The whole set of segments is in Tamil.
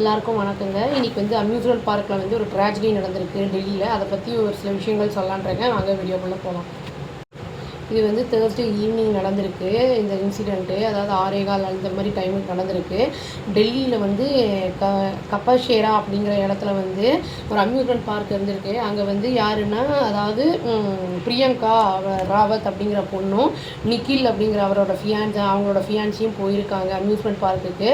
எல்லாருக்கும் வணக்கங்க. இன்றைக்கி வந்து அம்யூஸ்மெண்ட் பார்க்கில் வந்து ஒரு ட்ராஜடி நடந்திருக்கு டெல்லியில். அதை பற்றி ஒரு சில விஷயங்கள் சொல்லலான்றேங்க வாங்க வீடியோக்குள்ளே போகலாம் இது வந்து தேர்ஸ்டே ஈவினிங் நடந்திருக்கு இந்த இன்சிடெண்ட்டு அதாவது ஆரேகால் அந்த மாதிரி டைமுக்கு நடந்திருக்கு. டெல்லியில் வந்து க கப்பாஷேரா அப்படிங்கிற இடத்துல வந்து ஒரு அம்யூஸ்மெண்ட் பார்க் இருந்திருக்கு. அங்கே வந்து யாருன்னா அதாவது பிரியங்கா ராவத் அப்படிங்கிற பொண்ணும் நிக்கில் அப்படிங்கிற அவரோட ஃபியான்ஸ் அவங்களோட ஃபியான்ஸையும் போயிருக்காங்க அம்யூஸ்மெண்ட் பார்க்குக்கு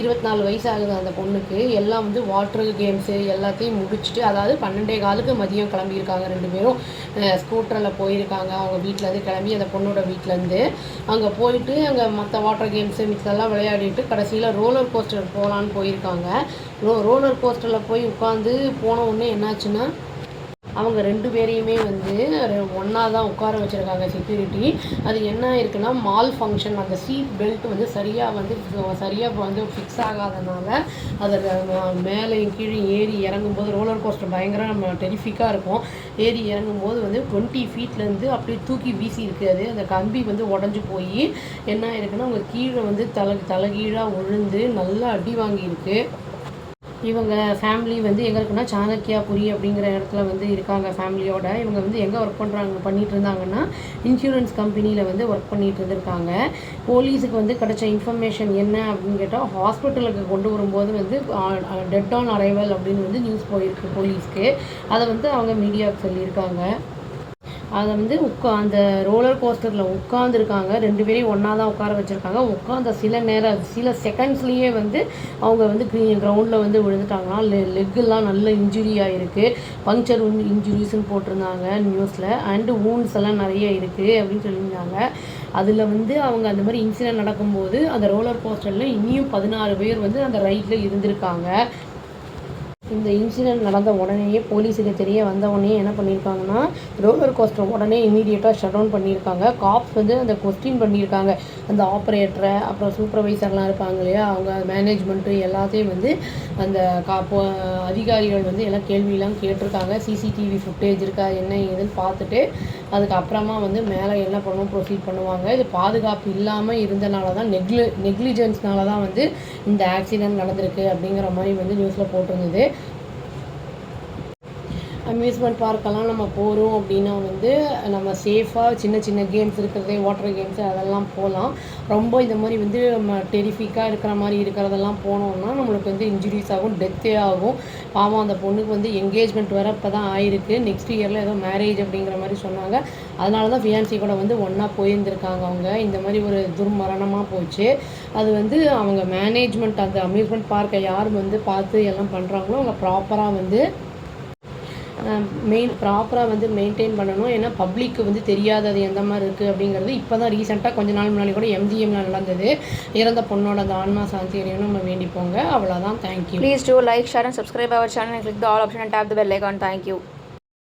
இருபத்தி நாலு வயசு ஆகுது அந்த பொண்ணுக்கு. எல்லாம் வந்து வாட்டர் கேம்ஸு எல்லாத்தையும் முடிச்சுட்டு அதாவது பன்னெண்டே காலுக்கு மதியம் கிளம்பியிருக்காங்க ரெண்டு பேரும். ஸ்கூட்டரில் போயிருக்காங்க. அவங்க வீட்டிலேருந்து கிளம்பி அந்த பொண்ணோட வீட்டிலேருந்து அங்கே போயிட்டு அங்கே மற்ற வாட்டர் கேம்ஸு மிக்ஸெல்லாம் விளையாடிட்டு கடைசியில் ரோலர் கோஸ்டர் போகலான்னு போயிருக்காங்க. ரோ ரோலர் கோஸ்டரில் போய் உட்காந்து போன உடனே என்னாச்சுன்னா அவங்க ரெண்டு பேரையுமே வந்து ஒன்றா தான் உட்கார வச்சுருக்காங்க செக்யூரிட்டி அது என்ன இருக்குன்னா மால் ஃபங்க்ஷன் அந்த சீட் பெல்ட் வந்து சரியாக வந்து சரியாக வந்து ஃபிக்ஸ் ஆகாதனால அதில் மேலேயும் கீழே ஏறி இறங்கும்போது ரோலர் கோஸ்டர் பயங்கர நம்ம டெரிஃபிக்காக இருக்கும். ஏறி இறங்கும்போது வந்து டுவெண்ட்டி ஃபீட்லேருந்து அப்படியே தூக்கி வீசி இருக்காது அந்த கம்பி வந்து உடஞ்சி போய் என்ன இருக்குன்னா அவங்க கீழே வந்து தலை தலைகீழாக விழுந்து நல்லா அடி வாங்கியிருக்கு. இவங்க ஃபேமிலி வந்து எங்கே இருக்குன்னா சாணக்கியாபுரி அப்படிங்கிற இடத்துல வந்து இருக்காங்க ஃபேமிலியோட இவங்க வந்து எங்கே ஒர்க் பண்ணுறாங்க பண்ணிட்டு இருந்தாங்கன்னா இன்சூரன்ஸ் கம்பெனியில் வந்து ஒர்க் பண்ணிட்டு இருந்திருக்காங்க. போலீஸுக்கு வந்து கிடைச்ச இன்ஃபர்மேஷன் என்ன அப்படின்னு கேட்டால் ஹாஸ்பிட்டலுக்கு கொண்டு வரும்போது வந்து டெட் ஆன் அரைவல் அப்படின்னு வந்து நியூஸ் போயிருக்கு போலீஸ்க்கு. அதை வந்து அவங்க மீடியாவுக்கு சொல்லியிருக்காங்க. அதை வந்து உட்கா அந்த ரோலர் கோஸ்டரில் உட்காந்துருக்காங்க ரெண்டு பேரையும் ஒன்றா தான் உட்கார வச்சுருக்காங்க. உட்காந்த சில நேரம் சில செகண்ட்ஸ்லேயே வந்து அவங்க வந்து கிரவுண்டில் வந்து விழுந்துட்டாங்கன்னா லெ லெக்கெல்லாம் நல்ல இன்ஜுரி ஆகிருக்கு பங்க்சர் இன்ஜுரிஸ்ன்னு போட்டிருந்தாங்க நியூஸில் அண்டு ஊன்ஸ் எல்லாம் நிறைய இருக்குது அப்படின்னு சொல்லியிருந்தாங்க. அதில் வந்து அவங்க அந்த மாதிரி இன்சிடென்ட் நடக்கும்போது அந்த ரோலர் கோஸ்டரில் இன்னியும் பதினாறு பேர் வந்து அந்த ரைட்டில் இருந்திருக்காங்க. இந்த இன்சிடென்ட் நடந்த உடனேயே போலீஸுக்கு தெரிய வந்த உடனே என்ன பண்ணியிருக்காங்கன்னா ரோலர் கோஸ்டர் உடனே இமீடியட்டாக ஷட் டவுன் பண்ணியிருக்காங்க காப்ஸ் வந்து அந்த கொஸ்டின் பண்ணியிருக்காங்க அந்த ஆப்ரேட்டரை அப்புறம் சூப்பர்வைசர்லாம் இருப்பாங்க இல்லையா? அவங்க மேனேஜ்மெண்ட்டு எல்லாத்தையும் வந்து அந்த காப்போ அதிகாரிகள் வந்து எல்லாம் கேள்வியெல்லாம் கேட்டிருக்காங்க. சிசிடிவி ஃபுட்டேஜ் இருக்கா என்ன ஏதுன்னு பார்த்துட்டு அதுக்கப்புறமா வந்து மேலே என்ன பண்ணணும் ப்ரொசீட் பண்ணுவாங்க. இது பாதுகாப்பு இல்லாமல் இருந்தனால தான் நெக்லி நெக்லிஜென்ஸ்னால தான் வந்து இந்த ஆக்சிடென்ட் நடந்திருக்கு அப்படிங்கிற மாதிரி வந்து நியூஸில் போட்டிருந்தது. அம்யூஸ்மெண்ட் பார்க்கெல்லாம் நம்ம போகிறோம் அப்படின்னா வந்து நம்ம சேஃபாக சின்ன சின்ன கேம்ஸ் இருக்கிறதே வாட்டர் கேம்ஸ் அதெல்லாம் போகலாம் ரொம்ப இந்த மாதிரி வந்து நம்ம டெரிஃபிக்காக இருக்கிற மாதிரி இருக்கிறதெல்லாம் போனோம்னா நம்மளுக்கு வந்து இன்ஜுரிஸ் ஆகும் டெத்தே ஆகும். பாவம் அந்த பொண்ணுக்கு வந்து என்கேஜ்மெண்ட் வர இப்போ தான் ஆயிருக்கு நெக்ஸ்ட் இயரில் ஏதோ மேரேஜ் அப்படிங்கிற மாதிரி சொன்னாங்க. அதனால தான் ஃபியான்சி கூட வந்து ஒன்றா போயிருந்திருக்காங்க அவங்க. இந்த மாதிரி ஒரு துர்மரணமாக போச்சு. அது வந்து அவங்க மேனேஜ்மெண்ட் அந்த அம்யூஸ்மெண்ட் பார்க்கை யார் வந்து பார்த்து எல்லாம் பண்ணுறாங்களோ அவங்க ப்ராப்பராக வந்து மெயின் ப்ராப்பராக வந்து மெயின்டைன் பண்ணணும். ஏன்னா பப்ளிக்கு வந்து தெரியாது அது எந்த மாதிரி இருக்குது அப்படிங்கிறது. இப்போ தான் ரீசெண்டாக கொஞ்ச நாள் முன்னாடி கூட எம்ஜிஎம்ல நடந்தது. இறந்த பொண்ணோட அந்த ஆன்மா சாந்தி அடையணும் நம்ம வேண்டிப்போங்க. அவ்வளோதான் thank you please do like share and subscribe our channel click click the all option and tap the bell icon.